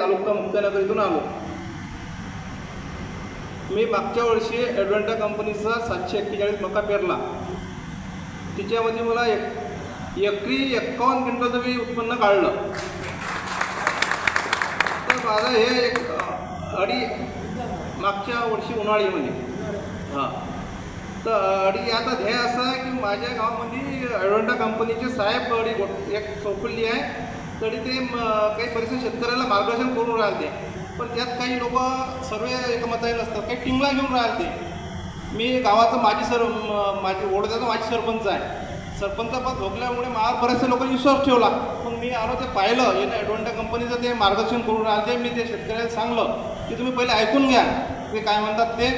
तालुका मुक्तानगर इथून आलो. मी मागच्या वर्षी ॲडव्हेंटा कंपनीचा सातशे एक्केचाळीस मका पेरला. तिच्यामध्ये मला एक एकरी एक्कावन्न क्विंटलचं मी उत्पन्न काढलं. तर माझं हे एक अडी मागच्या वर्षी उन्हाळीमध्ये. हां. तर अडी आता ध्येय असं आहे की माझ्या गावामध्ये ॲडव्हेंटा कंपनीचे साहेब अडी एक चौकली आहे. तरी ते काही परिस्थिती शेतकऱ्याला मार्गदर्शन करून राहते. पण त्यात काही लोक सर्व एकमताने नसतात. काही टिंगला घेऊन राहते. मी गावाचं माजी सर माझी ओढ्याचा माजी सरपंच आहे. सरपंच पद भोगल्यामुळे मला बऱ्याचशा लोकांनी विश्वास ठेवला. पण मी आलो ते पाहिलं येणं ॲडव्हान्टा कंपनीचं ते मार्गदर्शन करून राहते. मी ते शेतकऱ्याला सांगलं की तुम्ही पहिले ऐकून घ्या. ते काय म्हणतात ते?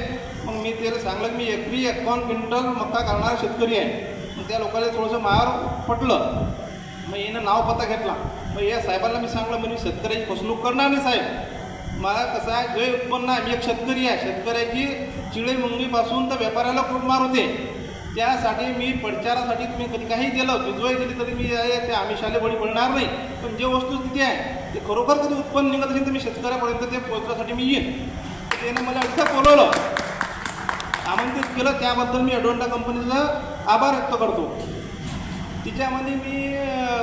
मग मी त्याला सांगलं की मी एकवी एकावन्न क्विंटल मक्का करणारा शेतकरी आहे. मग त्या लोकांना थोडंसं मार पटलं. मग यानं नाव पत्ता घेतला. मग या साहेबांना मी सांगलं म्हणजे शेतकऱ्याची फसवणूक करणार नाही साहेब. मला कसं आहे जे उत्पन्न आहे मी एक शेतकरी आहे. शेतकऱ्याची चिळे मुंगीपासून तर व्यापाऱ्याला खूप मार होते. त्यासाठी मी प्रचारासाठी तुम्ही कधी काही दिलं भिजवाई दिली तरी मी ते आमिषाले बळी पडणार नाही. पण जे वस्तू तिथे आहे ते खरोखर कधी उत्पन्न निघत असेल तर मी शेतकऱ्यापर्यंत ते पोहोचण्यासाठी मी येईन. त्याने मला इथं बोलवलं. आमंत्रित केलं. त्याबद्दल मी अडोंडा कंपनीचा आभार व्यक्त करतो. तिच्यामध्ये मी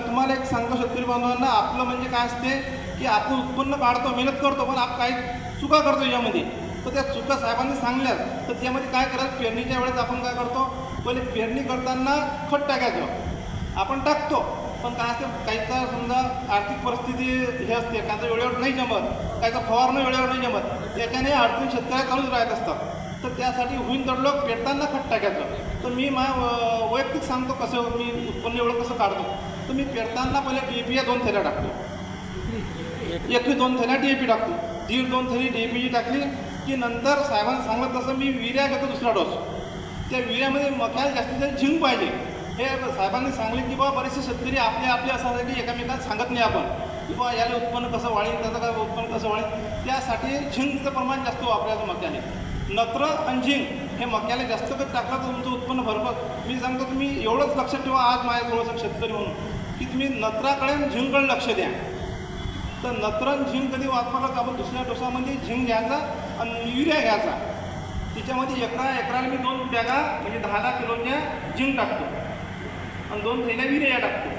तुम्हाला एक सांगतो शेतकरी बांधवांना आपलं म्हणजे काय असते की आपण उत्पन्न काढतो मेहनत करतो पण आपण काही चुका करतो याच्यामध्ये तर त्या चुका साहेबांनी सांगल्या तर त्यामध्ये काय करायचं पेरणीच्या वेळेस आपण काय करतो पहिले पेरणी करताना खत टाकायचं. आपण टाकतो पण काय असते काहीचा समजा आर्थिक परिस्थिती हे असते काहीचा वेळेवर नाही जमत काहीचा फवारणं वेळेवर नाही जमत. त्याच्याने अडचणी शेतकऱ्या चालूच राहत असतात. तर त्यासाठी होईन दडलो पेरताना खत टाकायचं. तर मी मा व- वैयक्तिक सांगतो कसं मी उत्पन्न एवढं कसं काढतो. तर मी पेरताना पहिले डी ए पी या दोन थैल्या टाकतो. एकवी दोन थैल्या डी ए पी टाकतो. दीड दोन थैली डी ए पीची टाकली की नंतर साहेबांनी सांगलं तसं मी विर्या घेतो दुसरा डोस. त्या विर्यामध्ये मक्याला जास्तीत जास्त झिंक पाहिजे. हे साहेबांनी सांगले की बाबा बरेचसे शेतकरी आपले आपले असं आहे की एकामेकांना सांगत नाही आपण. की बाबा याला उत्पन्न कसं वाढेल त्याचं काय उत्पन्न कसं वाढेल? त्यासाठी झिंकचं प्रमाण जास्त वापरायचं मक्याने. नत्र आणि झिंक. हे मक्याला जास्त कधी टाकला तर तुमचं उत्पन्न भरपूर मी सांगतो तुम्ही एवढंच लक्षात ठेवा आज माझ्या थोडंसं शेतकरी म्हणून की तुम्ही नत्राकडे आणि लक्ष द्या. तर नत्र आणि झिंक कधी वापरलं तर आपण दुसऱ्या डोसामध्ये झिंग घ्यायचा आणि युरिया घ्यायचा. तिच्यामध्ये एकरा एकराला मी दोन बॅगा म्हणजे दहा दहा किलोच्या झिंग टाकतो. आणि दोन थैल्या युरिया टाकतो.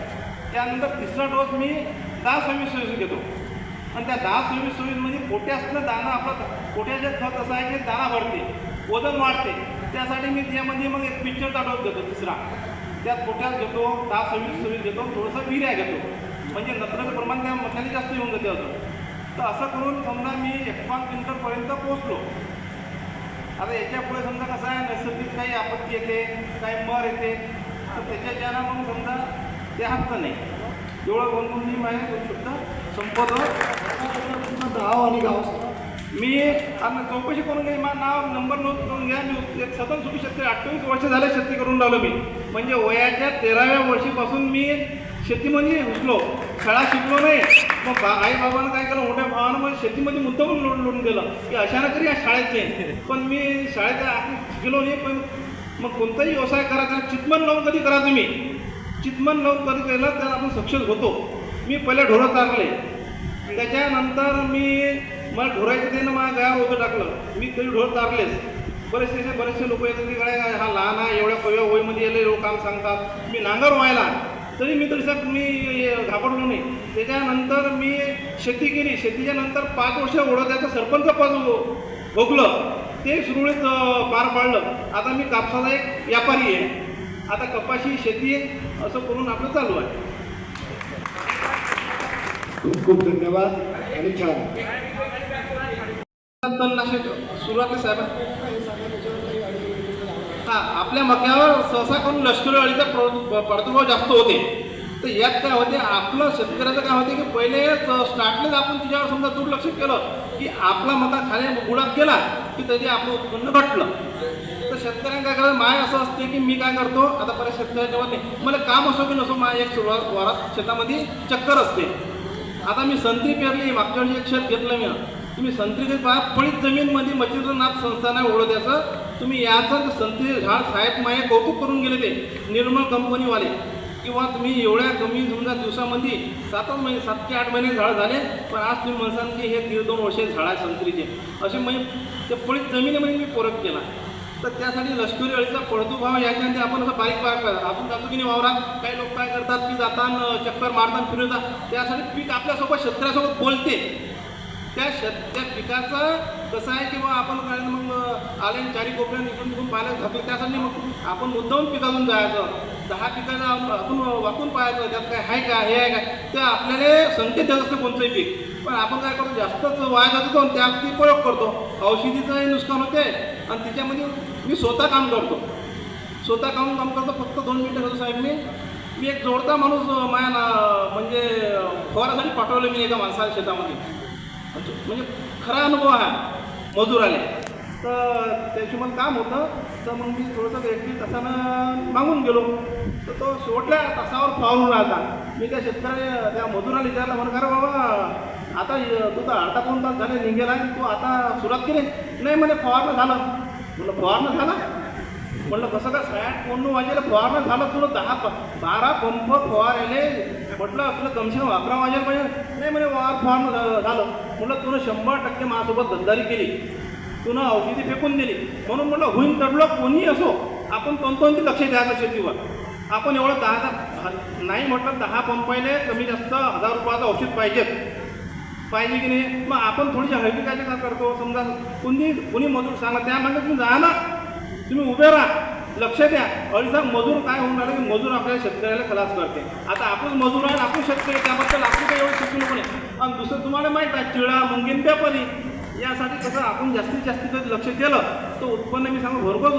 त्यानंतर तिसरा डोस मी दहा सव्वीस सव्वीस घेतो. आणि त्या दहा सव्वीस सव्वीसमध्ये पोट्यासनं दाना आपला पोट्याचे खत असं आहे की दाना भरते. वजन वाढते. त्यासाठी मी त्यामध्ये म्हणजे मग एक पिक्चरचा डोस घेतो तिसरा. त्यात पोट्यास घेतो दहा सव्वीस सव्वीस घेतो थोडंसं विर्या घेतो. म्हणजे नत्राचं प्रमाण त्या मशाली जास्त येऊन जाते अजून. तर असं करून समजा मी एकावन्न क्विंटलपर्यंत पोचलो आता याच्यापुढे समजा कसं आहे नैसर्गिक काही आपत्ती येते काही मर येते तर त्याच्याच्यानं मग समजा ते हक्क नाही. एवढं बनवून मी माझ्या दोन संपवलं गाव आणि गाव मी आता चौकशी करून घे माझं नाव नंबर नोंद करून घ्या. मी एक सदन सुखी शेतकरी अठ्ठावीस वर्ष झाले शेती करून राहिलो मी. म्हणजे वयाच्या तेराव्या वर्षीपासून मी शेतीमध्ये घुसलो. शाळा शिकलो नाही. मग बा आई बाबानं काय केलं? मोठ्या भावानं मग शेतीमध्ये मुद्दामून लोडून लोडून गेलं. की अशानं तरी या शाळेत शाळेचे पण मी शाळेत आत गेलो नाही पण मग कोणताही व्यवसाय करायचा चितमन लावून कधी करा तुम्ही? चितमन लावून कधी केलं तर आपण सक्सेस होतो. मी पहिले ढोरं चारले. त्याच्यानंतर मी मला ढोरायचं ते ना माझ्या गाव होतं टाकलं. मी तरी ढोर तारलेच बरेचसे असे बरेचसे लोक येतात की काय हा लहान आहे एवढ्या कव्या वयमध्ये येले लोक काम सांगतात. मी नांगर व्हायला. तरी मी तरी साहेब मी घाबरलो नाही. त्याच्यानंतर मी शेती केली. शेतीच्या नंतर पाच वर्ष ओढत्याचं सरपंच पद भोगलं. ते सुरळीत पार पाडलं. आता मी कापसाचा एक व्यापारी आहे. आता कपाशी शेती असं करून आपलं चालू आहे. खूप खूप धन्यवाद आणि छान. तणनाशक सुरुवातीला साहेब. आपल्या मक्यावर सहसा करून लष्करी अळीचा प्रादुर्भाव जास्त होते. तर यात काय होते आपलं शेतकऱ्याचं काय होते की पहिले स्टार्टलेच आपण तिच्यावर समजा दुर्लक्ष केलं की आपला मका खाली गुडात गेला की त्याचे आपलं उत्पन्न घटलं. तर शेतकऱ्यांना काय करायचं माय असं असते की मी काय करतो आता परत शेतकऱ्याच्या नाही मला काम असो की नसो माझ्या एक सुरुवात वरात शेतामध्ये चक्कर असते. आता मी संत्री पेरली मागच्या वेळी एक शेत घेतलं मी. तुम्ही संत्री घेत पहा पडीत जमीनमध्ये मच्छिंद्रनाथ संस्थान आहे ओळखायचं तुम्ही याचं संत्री झाड साहेब माये कौतुक करून गेले ते निर्मळ कंपनीवाले. किंवा तुम्ही एवढ्या कमी समजा दिवसामध्ये सातच महिने सात ते आठ महिने झाड झाले पण आज तुम्ही म्हणसान की हे दीड दोन वर्षे झाड आहे संत्रीचे. असे म्हणजे ते पडीत जमिनीमध्ये मी फरक केला. तर त्यासाठी लष्करी अळीचा पडतुभाव याच्यामध्ये आपण असं बारीक पार करतात आपण जातो की नाही वावरात? काही लोक काय करतात की जाताना चक्कर मारतात फिरवतात. त्यासाठी पीक आपल्यासोबत शेतकऱ्यासोबत बोलते. त्या शेत त्या पिकाचं कसं आहे किंवा आपण काय मग आले चारी कोपऱ्या इकडून तिकडून पाहिलं घातलं त्यासाठी मग आपण मुद्दाहून पिकातून जायचं. दहा पिकाचा आपण वाकून पाहायचं त्यात काय आहे का हे आहे काय ते आपल्याला संकेत देत असते कोणतंही पीक. पण आपण काय करतो जास्तच वाया जातो त्या ती प्रयोग करतो. औषधीचंही नुकसान होते आणि त्याच्यामध्ये मी स्वतः काम करतो. स्वतः काम काम करतो फक्त दोन मिनटं करतो साहेब मी. मी एक जोडता माणूस माझ्या ना म्हणजे फवारासाठी पाठवलं मी एका माणसाला शेतामध्ये. म्हणजे-, म्हणजे खरा अनुभव हा मजूर आले तर त्याची मला काम होतं. तर मग मी थोडंसं एक तासानं मागून गेलो. तर तो शेवटल्या तासावर पाहून राहता मी त्या शेतकऱ्याला त्या मजुराला विचारला म्हणून का रे बाबा आता तुझा अर्धा दोन तास झाले निघेला आहे तू आता सुरुवात केली. नाही म्हणे फवारणं झालं. म्हणलं फवारणं झालं? म्हणलं कसं का साठ कोण वाजेला फवारणं झालं. तुला दहा प बारा पंप फवारले. म्हटलं आपलं कमसे कम अकरा वाजेला पाहिजे. नाही म्हणे वार फवारणं झालं. म्हटलं तुनं शंभर टक्के माझ्यासोबत गद्दारी केली. तुनं औषधी फेकून दिली. म्हणून म्हटलं होईन तडलं कोणीही असो आपण कोणकोणती लक्ष द्यायचं शेतीवर? आपण एवढं दहा नाही म्हटलं दहा पंपायले कमी जास्त हजार रुपयाचं औषध पाहिजेत. पाहिजे की नाही? मग आपण थोडीशी हळदी काय का करतो? समजा कुणी कुणी मजूर सांगा त्यामागे तुम्ही जा ना. तुम्ही उभे राहा. लक्ष द्या. अडीचा मजूर काय होऊन राहिलं की मजूर आपल्या शेतकऱ्याला खलास करते. आता आपण मजूर आहे आपण शेतकरी त्याबद्दल आपण काही एवढं शिकलो पण नाही आणि दुसरं तुम्हाला माहीत आहे चिळा मुंगीन पेपरी यासाठी कसं आपण जास्तीत जास्त जर लक्ष दिलं तर उत्पन्न मी सांगू भरपूर